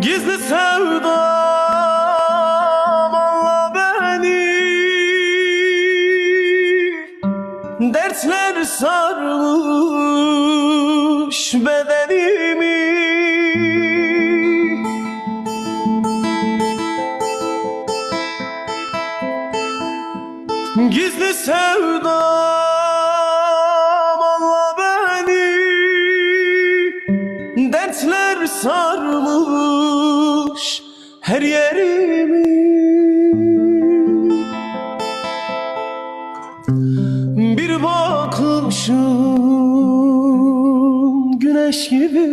Gizli sevdam anla beni. Dertler sarmış bedenimi her yerimi. Bir bakışın güneş gibi.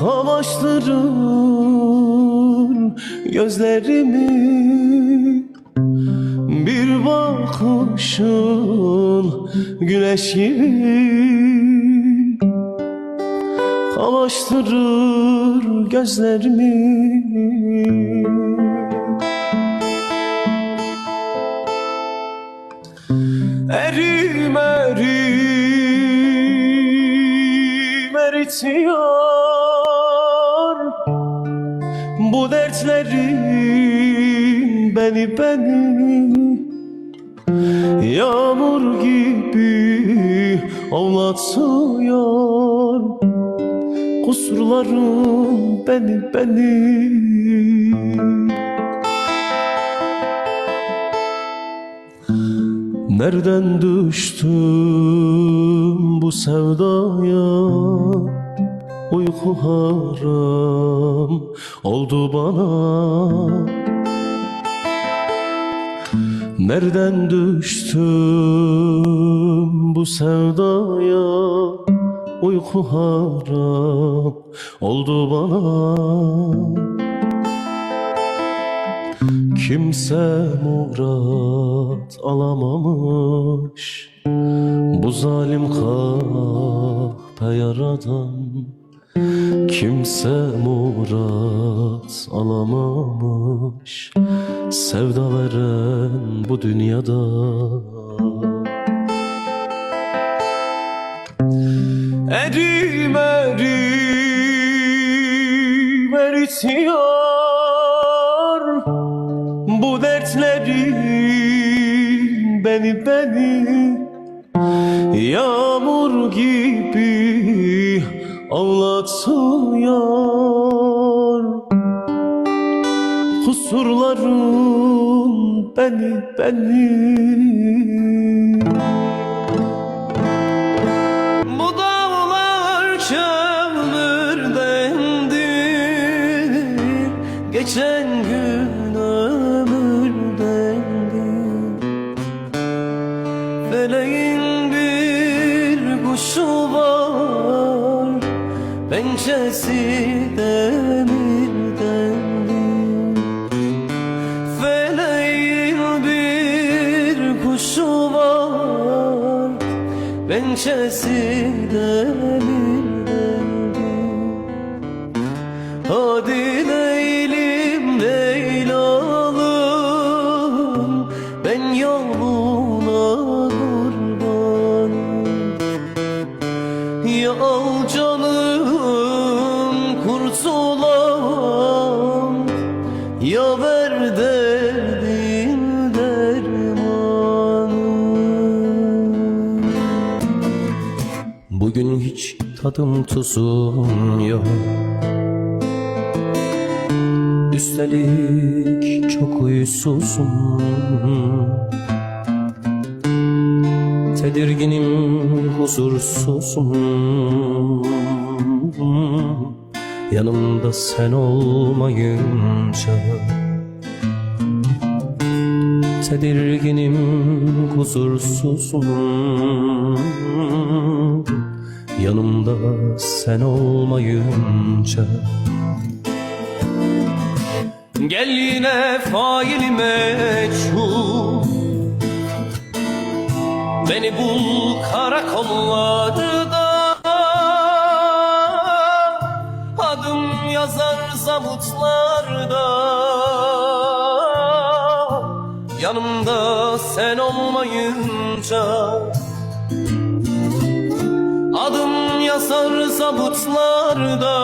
Kamaştırır gözlerimi. Bir bakışın güneş gibi Kamaştırır gözlerimi. Erim erim eritiyor Bu dertlerim beni beni. Yağmur gibi avlatıyor Kusurlarım beni beni. Nereden düştüm bu sevdaya? Uyku haram oldu bana. Nereden düştüm bu sevdaya Uyku haram oldu bana. Kimse murat alamamış. Bu zalim kahpe yaradan. Kimse murat alamamış. Sevda veren bu dünyada erim eritiyor Bu dertlerim beni beni Yağmur gibi ağlatıyor Kusurlarım beni beni Feleğin bir kuşu var Pençesi demirdendir Feleğin bir kuşu var Pençesi demirdendir Bugün hiç tadım tuzum yok. Üstelik çok huysuzum. Tedirginim, huzursuzum. Yanımda sen olmayınca Tedirginim, huzursuzum Yanımda sen olmayınca. Gel yine faili meçhul Beni bul karakollarda Adım yazar zabutlarda Yanımda sen olmayınca Adım yazar zabutlarda zabıtlarda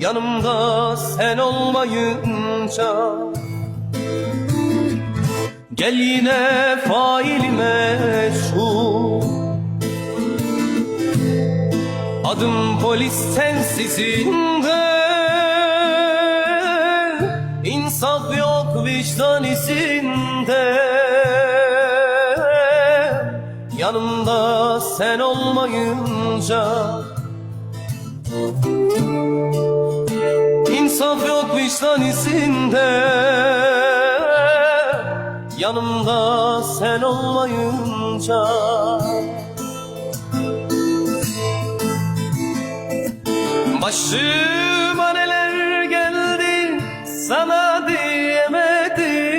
Yanımda sen olmayınca. Gel yine faili meçhul Adım polis sensizin de İnsaf yok vicdan izinde Yanımda sen olmayınca İnsaf yok vicdan izinde. Yanımda sen olmayınca Başıma neler geldi sana diyemedim.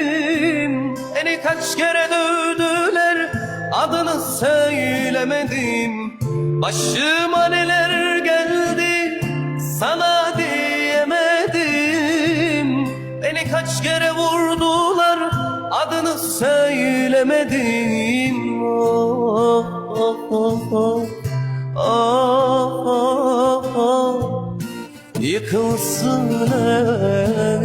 Beni kaç kere adını söylemedim Başıma neler geldi sana diyemedim. Beni kaç kere vurdular adını söylemedim. Oh, oh, oh, oh. Ah, ah, ah, yıkılsın evin